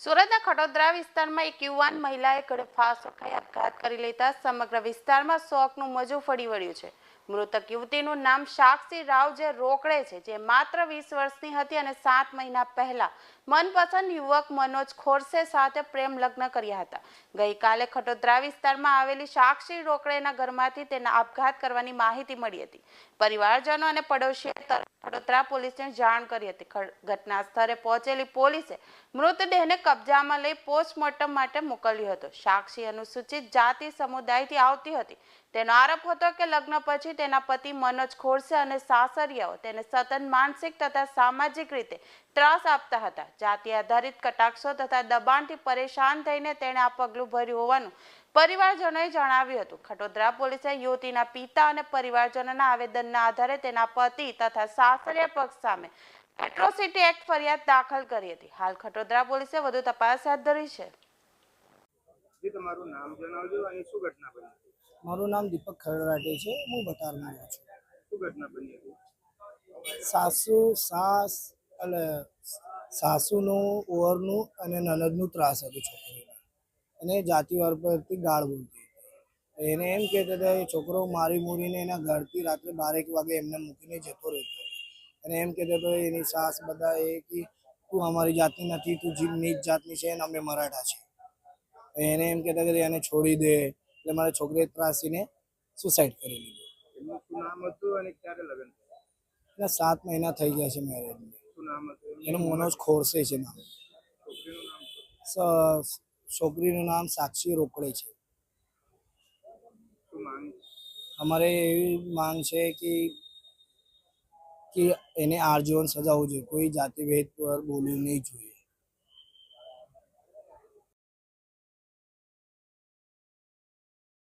સુરતના ખટોદરા વિસ્તારમાં એક યુવાન મહિલાએ ગળે ફાંસો ખાઈ આપઘાત કરી લેતા સમગ્ર વિસ્તારમાં શોકનું મોજું ફરી વળ્યું છે. મૃતક યુવતીનું નામ સાક્ષી રાવ જે રોકડે છે, જે માત્ર વીસ વર્ષની હતી અને સાત મહિના પહેલા મનપસંદ યુવક મનોજ ખોરસે સાથે પ્રેમ લગ્ન કર્યા હતા. ગઈકાલે ખટોદરા વિસ્તારમાં આવેલી સાક્ષી રોકડેના ઘરમાંથી તેના આપઘાત કરવાની માહિતી મળી હતી. પરિવારજનો અને પડોશીએ ખડોદરા પોલીસને જાણ કરી હતી. ઘટના સ્થળે પહોંચેલી પોલીસે મૃતદેહને કબજામાં લઈ પોસ્ટમોર્ટમ માટે મોકલ્યો હતો. સાક્ષી અનુસૂચિત જાતિ સમુદાયથી આવતી હતી. તેનો આરોપ હતો કે લગ્ન પછી તેના પતિ મનોજ ખોરસે અને સાસરિયાઓ તેને સતત માનસિક તથા સામાજિક રીતે ત્રાસ આપતા હતા. જાતિ આધારિત કટાક્ષો તથા દબાણથી પરેશાન થઈને તેણે આ પગલું ભર્યું હોવાનું પરિવારજનોએ જણાવ્યું હતું. ખટોદરા પોલીસે યુવતીના પિતા અને પરિવારજનોના આવેદનના આધારે તેના પતિ તથા સાસરિયા પક્ષ સામે એટ્રોસિટી એક્ટ ફરિયાદ દાખલ કરી હતી. હાલ ખટોદરા પોલીસે વધુ તપાસ હાથ ધરી છે. જે તમારું નામ જણાવજો અને શું ઘટના બની મારું નામ દીપક ખરડાટે છે. હું બટારમાં આવ્યો છું. શું ઘટના બની હતી? સાસુ સાસ એટલે સાસુનું ઓવરનું અને નનદનું ત્રાસ હતું છોકરીને. અને જાતિવાર પરથી ગાળ બોલતી એને એમ કહેતા હતા એ છોકરો મારી મૂરીને એના ઘરથી રાત્રે બારેક વાગે એમને મૂકીને જતો રહેતો અને એમ કહેતો હતો એની સાસ બધા એ કે તું અમારી જાતની નથી તું જીવ નીચ જાતની છે અને અમે મરાઠા છે એને એમ કહેતા કે એને છોડી દે એટલે મારા છોકરીએ ત્રાસીને સુસાઇડ કરી લીધું. એના સાત મહિના થઈ ગયા છે મેરેજને? એનું મનોજ ખોરસે છે નામ. છોકરીનું નામ સાક્ષી રોકડે છે? અમારે એવી માંગ છે કે કે એને આજીવન સજા હોવી જોઈએ. કોઈ જાતિભેદ પર બોલવું નહીં જોઈએ.